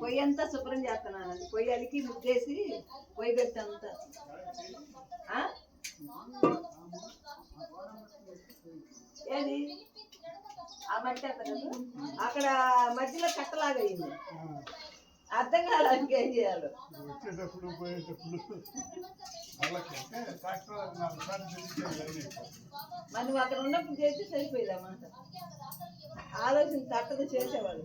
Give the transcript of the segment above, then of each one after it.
పొయ్యి అంతా శుభ్రం చేస్తున్నానండి పొయ్యి అలికి ముగ్గేసి పొయ్యి పెట్టంతా ఆ? ఏది? ఆ మట్టి అక్కడ అక్కడ మధ్యలో కట్టలాగా అయింది. అర్థం కావడానికి ఏం చేయాలి? వచ్చేటప్పుడు పోయేటప్పుడు నువ్వు అక్కడ ఉన్నప్పుడు చేస్తే సరిపోయేది అన్నమాట ఆలోచన తట్టదు చేసేవాళ్ళు.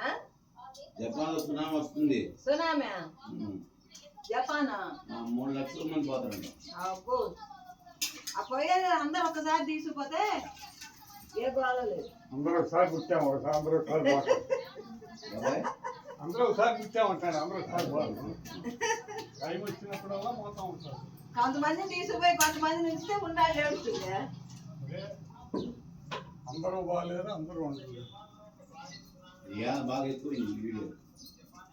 ఆ? జపాన్లో సునామీ వస్తుంది. సునామీ. జపానా? మూడు లక్షల మంది పోతారంట. అబ్బో. ఆ పోయేది అందరు ఒకసారి తీసుకుపోతే ఏ గోళ లేదు. అందరూ ఒకసారి పుట్టాము ఒకసారి అందరూ ఒకసారి పోతాం. అందరూ ఒకసారి పుట్టామంటారు అందరూ ఒకసారి పోతాం. టైం వచ్చినప్పుడల్లా పోతాం ఒకసారి కొంతమంది తీసుకుపోయి కొంతమంది నిలిస్తే ఉండాలి ఏడుస్తుంది. అదే అందరూ బాగాలేరు అందరూ ఉండలేరు. యా బాగా ఎక్కువ ఈ వీడియో.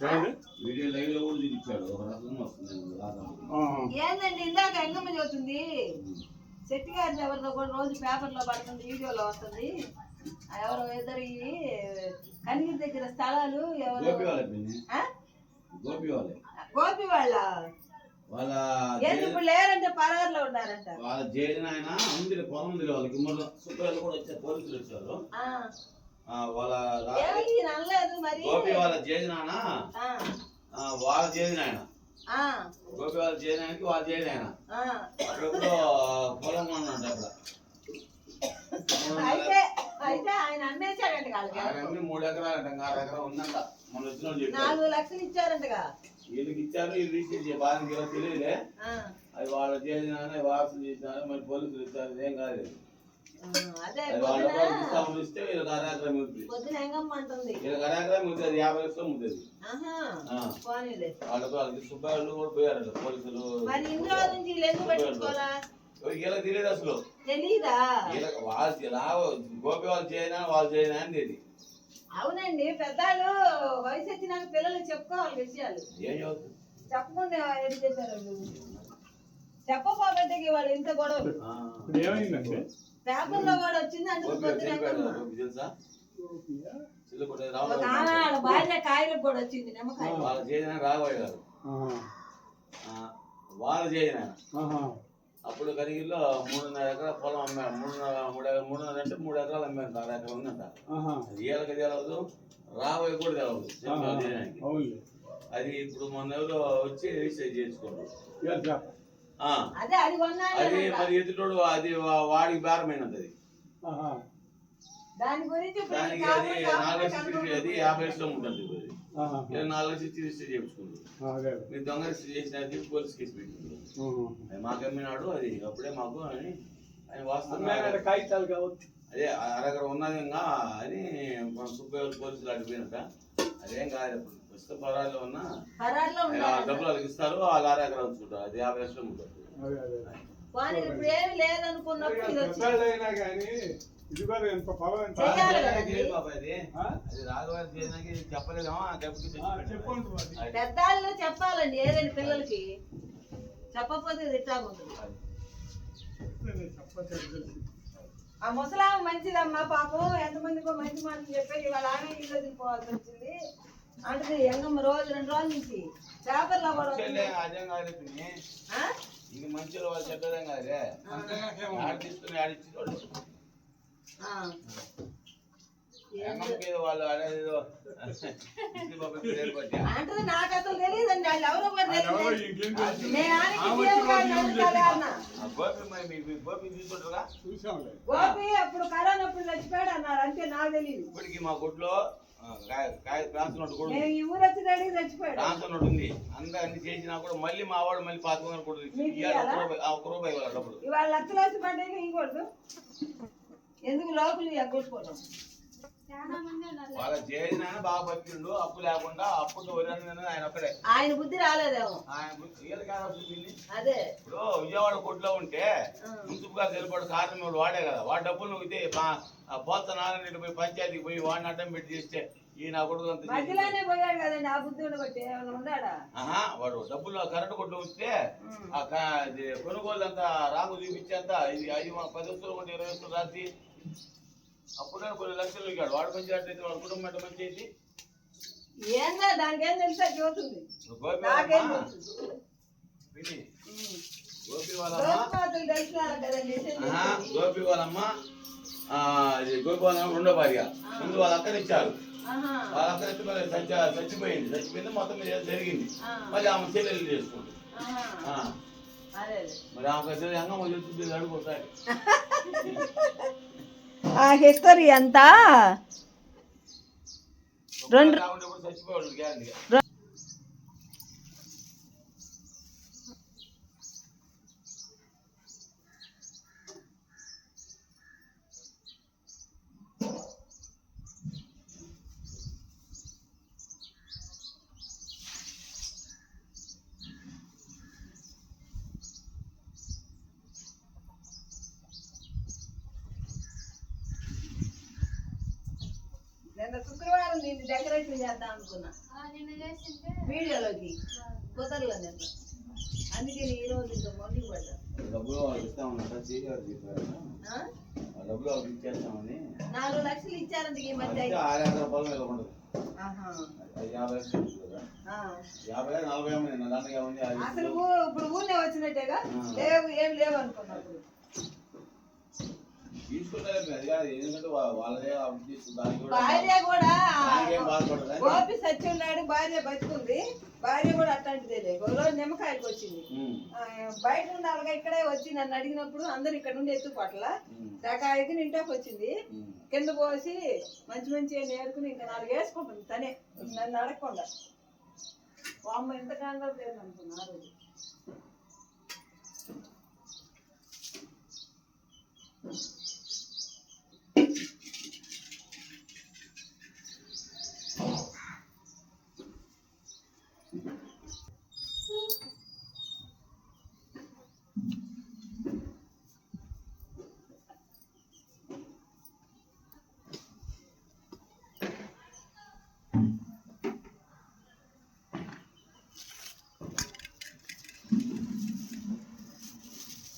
ఏమండి? వీడియో లైవ్లో కూడా చూపించాడు. ఒక రకంగా వస్తుంది రాత్రి. ఆ, ఏందండి ఇందాక ఎంగమ్మ చదువుతుంది శెట్టి గారి ఎవరిదో కూడా రోజు పేపర్లో పడుతుంది వీడియోలో వస్తుంది. ఆ ఎవరో ఇద్దరు ఈ కనిగిరి దగ్గర స్థలాలు ఎవరు? గోపి వాళ్ళే గోపి వాళ్ళ ఇప్పుడు లేరంటే పరారులో ఉన్నారంట. వాళ్ళ జైలు ఆయన ఉంది పొలం ఉంది వాళ్ళకి. సుబ్బయ్యలు కూడా వచ్చారు పోలీసులు వచ్చారు. వాళ్ళ గోపి వాళ్ళ వాళ్ళ జైలు ఆయన గోపి వాళ్ళ ఆయనకి వాళ్ళ జైలు ఆయన. అప్పుడెప్పుడు పొలం కొన్నాడు అక్కడ మూడు ఎకరాలు అంట ఆరు ఎకరాలు ఉందంట. మన వచ్చిన వాళ్ళు చెప్పారు. నాలుగు లక్షలు ఇచ్చారంటగా. వీళ్ళకి ఇచ్చారు వీళ్ళు తెలియలే ఆ, అది వాళ్ళ చేసినా వారసులు చేసినారు మరి పోలీసులు ఇచ్చారు ఇదేం కాదు సుబ్బాయిలు కూడా పోయారంట పోలీసులు. వీళ్ళకి తెలియదు అసలు. తెలీదా? వాళ్ళు గోపి వాళ్ళు చేయనా వాళ్ళు చేయనా అని తెలియదు. అవునండి పెద్దలు వయసు వచ్చినాక పిల్లలు చెప్పుకోవాలి విషయాలు. చెప్పకుండా ఏం చేశారు వాళ్ళు? చెప్పపోబెట్టకి వాళ్ళు ఇంత గొడవ. పేపర్లో కూడా వచ్చింది పొద్దున ఆనాడు భార్య కాయలకు కూడా వచ్చింది నిమ్మకాయ. వాళ్ళ రాఘవయ్య గారు వాళ్ళు. అప్పుడు కరిగిల్లో మూడున్నర ఎకరాల పొలం అమ్మాడు మూడున్నర మూడు మూడున్నర అంటే మూడు ఎకరాలు అమ్మాడు ఆరు ఎకరాలు ఉందంట. ఏళ్ళకి తెలవదు రాబోయే కూడా తెలవదు. చేయడానికి. అది ఇప్పుడు మొన్న ఎవరో వచ్చి రిజిస్టర్? ఆ, అదే అది కొన్నాడు అది మరి ఎదుటోడు అది వా- వాడికి బేరమైనది అది. ఆహా. దాని గురించి ఇప్పుడు దానికి అది నాలుగు లక్షలు అది. యాభై లక్షలు ఉంటుంది అది. నాలుగు లక్షలు రిజిస్టర్ మీరు దొంగ రిజిస్టర్ పోలీస్ కేసు పెట్టింది. అది మాకు అమ్మినాడు అది అప్పుడే మాకు అని ఆయన వాస్తవంగా అమ్మాయి కాగితాలు కావచ్చు అదే అరగర ఉన్నది ఇంకా అని సుబ్బయ్య పోలీసులు అడిగిపోయినట. అదేం కాదు పరాల్లో ఉన్న డబ్బులు వాళ్ళకి ఇస్తారు ఉంచుకుంటారు అది యాభై లక్షలు ఉంటుంది పెద్దాళ్ళు చెప్పాలండి ఏదైనా పిల్లలకి? చెప్పకపోతే తెలిసి. ఆ ముసలామ మంచిదమ్మా పాపం ఎంతమందికో మంచి మాటలు చెప్పి ఇవాళ ఆమె ఇల్లు వదిలిపోవాల్సి వచ్చింది. అంటే ఎంగమ్మ రోజు రెండు రోజుల నుంచి పేపర్లో కూడా. అదేం కాదు? ఇది మంచి వాళ్ళు చెప్పేదేం కాదులే అంతేగాకేమో. ఆడ తీసుకుని ఆడిచ్చి ఆ. ఎంగమ్మకి ఏదో వాళ్ళు అనేది. అంటది నాకు అసలు తెలియదండి వాళ్ళు ఎవరో కాదు, గోపి అప్పుడు కరోనా అప్పుడు చచ్చిపోయాడు అన్నారు అంతే నాకు తెలియదు ఇప్పటికి మా గుడ్లో ఈ ఊరు వచ్చి అడిగి చచ్చిపోయాడు. నోట్ ఉంది. అందరూ అన్ని చేసినా కూడా మళ్ళీ మా వాడు మళ్ళీ కూడా ఇయ్యాలా? రూపాయి ఇవ్వాలి డబ్బులు ఇవాళ లక్షలు వచ్చి పడ్డాయి ఇంకూడదు ఎందుకు లోపలి ఎగ్గొట్టుకోవడం వాళ్ళ చేసిన బాగా బతికిండు అప్పు లేకుండా వదిలిన ఆయన ఒక్కడే. ఆయన బుద్ధి రాలేదేమో. ఆయన అదే. ఇప్పుడు విజయవాడ కొట్లో ఉంటే ఆ. మున్సిపల్ గెలిపాడు కారణం వాడు వాడే కదా. వాడి డబ్బులు నువ్వు ఇదే పోత నారాయణ పోయి పంచాయతీకి పోయి వాడిని అడ్డం పెట్టి చేస్తే ఈ నా కొడుకు వాడు డబ్బులు కరెంట్ కొట్టు వస్తే కొనుగోలు అంతా రాంగు చూపించేంత ఇది ఐదు మ- పది వస్తువులు ఇరవై వస్తువులు రాసి అప్పుడే కొన్ని లక్షలు ఇచ్చాడు. వాడు పంచాయతీ వాడు కుటుంబం ఎట్ట పంచాయతీ ఏందా దానికి ఏం తెలుసా చూస్తుంది గోపి నాకేం వాళ్ళమ్మ. గోపి వాళ్ళమ్మ గోపి రెండో భార్య. ముందు వాళ్ళ అక్కని ఇచ్చారు. వాళ్ళ అక్కని ఇచ్చి మరి చచ్చ చచ్చిపోయింది. చచ్చిపోయింది మొత్తం మీద జరిగింది. మళ్ళీ ఆమె చెల్లెలు చేసుకుంది. అదే. మరి ఆమె అంగమ్మ చెప్తుంది అడుగుతాయి ఆ హిస్టరీ అంతా. రెండు- నిన్న శుక్రవారం దీన్ని డెకరేషన్ చేద్దాం అనుకున్నా. వీడియోలోకి కుదరలే నిన్న. అందుకే నేను ఈ రోజు ఇంకా మొండికి పడ్డా. డబ్బులు వాళ్ళకి ఇస్తామన్నట సీనియర్ చెప్పారు ఆ? ఆ డబ్బులు వాళ్ళకి ఇచ్చేస్తామని. నాలుగు లక్షలు ఇచ్చారంట ఈ మధ్య ఆరు రూపాయలు ఉండదు అసలు ఇప్పుడు ఊరినే వచ్చినట్టేగా. లేవు ఏం లేవు అనుకున్నప్పుడు తీసుకుంటారు అది కాదు ఎందుకంటే వా- వాళ్ళదే అప్పు తీసుకుంది దానికి కూడా భార్య కూడా. గోపి సత్యున్నాడు భార్య బతుకుంది. భార్య కూడా అట్లాంటిదే ఒక రోజు నిమ్మకాయకి వచ్చింది. బయట నుండి అలాగే ఇక్కడే వచ్చి నన్ను అడిగినప్పుడు అందరు ఇక్కడ నుండి ఎత్తుపట్ల ఉమ్, సకాయకి ఇంట్లోకి వచ్చింది. కింద పోసి మంచి మంచి నేర్చుకుని ఇంకా నాలుగు వేసుకుంటుంది తనే. నన్ను అడగకుండా. అమ్మ ఎంత కంగారు లేదు అనుకున్నా ఆ రోజు.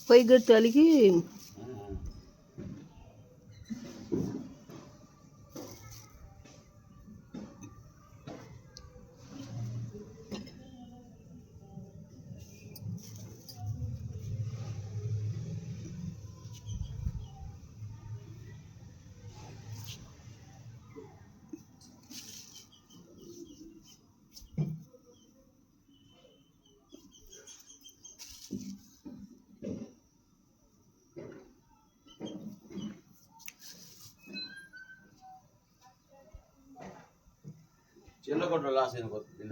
పొయ్యి గట్టలికి చిల్లకొట్టు లాస్ ఎందుకు వస్తుంది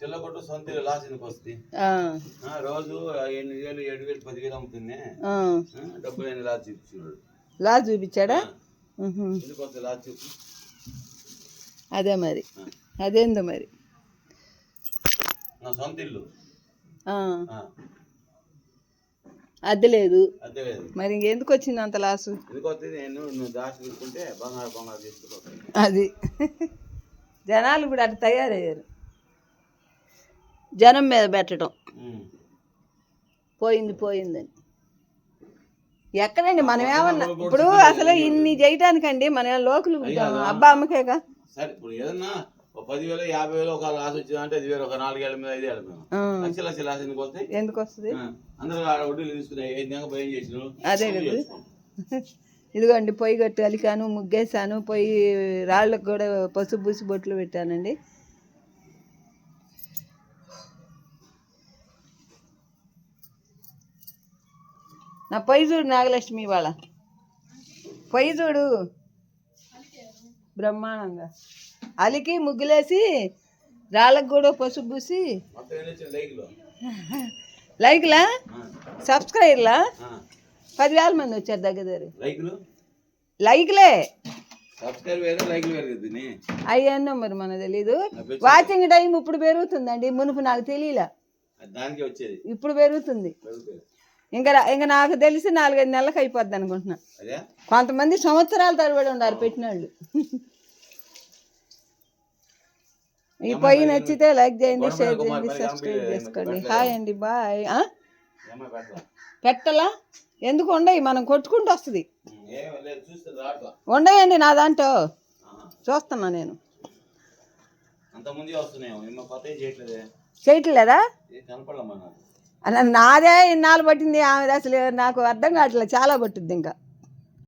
చిల్లకొట్టు సొంత లాస్ ఎందుకు వస్తుంది? రోజు ఎనిమిది వేలు ఏడు వేలు పది వేలు అమ్ముతుంది డబ్బులు ఎన్ని లాస్ చూపించాడు? లా చూపించాడా ఎందుకు వస్తుంది లాస్ చూపు అదే మరి. అదేందో మరి? నా సొంత ఇల్లు అద్దె లేదు. అదే లేదు. మరి ఇంకెందుకు వచ్చింది అంత లాసు? ఎందుకు వస్తుంది? నేను నువ్వు దాచి తీసుకుంటే బంగారు బంగారు తీసుకుంటావు అది. జనాలు ఇప్పుడు అట్లా తయారయ్యారు. జనం మీద పెట్టడం. పోయింది పోయిందని. ఎక్కడండి? మనం ఏమన్నా ఇప్పుడు అసలు ఇన్ని చేయటానికండి మనం లోకులు. అబ్బా అమ్మకేగా? సరే ఇప్పుడు ఏదన్నా ఒక పదివేలు యాభై వేలు ఒక లాస్ వచ్చింది అంటే ఒక మీద ఐదేళ్ళ మీద. ఆ, లక్ష లక్ష లాస్ ఎందుకు వస్తాయి? ఎందుకు వస్తుంది? అందరూ ఆడ వడ్డీలు తీసుకుని ఐదు నెలలు భయం చేసిన అదే కదా. ఇదిగోండి పొయ్యి కట్టి అలికాను ముగ్గేసాను పొయ్యి రాళ్ళకు కూడా పసుపు బూసి బొట్లు పెట్టానండి. నా పొయ్యి చూడు నాగలక్ష్మి ఇవాళ. పొయ్యి చూడు. బ్రహ్మాండంగా. అలికి ముగ్గులేసి రాళ్ళకు కూడా పసుపు పూసి. లైక్లో? సబ్స్క్రైబర్లా. పదివేల మంది వచ్చారు దగ్గర దగ్గర. లైక్లు? అయ్యన్నో మరి మనకు తెలీదు. వాచింగ్ టైం ఇప్పుడు పెరుగుతుందండి మునుపు నాకు తెలియలే. ఇప్పుడు పెరుగుతుంది. ఇంకా ఇంకా నాకు తెలిసి నాలుగైదు నెలలకు అయిపోద్ది అనుకుంటున్నా. కొంతమంది సంవత్సరాల తరబడి ఉన్నారు పెట్టిన వాళ్ళు ఈ పొయ్యి నచ్చితే లైక్ చేయండి షేర్ చేయండి సబ్స్క్రైబ్ చేసుకోండి. హాయ్ అండి బాయ్. పెట్టలా. ఎందుకు ఉండయి మనం కొట్టుకుంటూ వస్తుంది. ఉండయండి నా దాంట్లో. చూస్తున్నా నేను. చేయట్లేదే. నాదే ఇన్నాళ్ళు పట్టింది ఆమె అసలు నాకు అర్థం కావట్లేదు. చాలా పట్టుద్ది ఇంకా.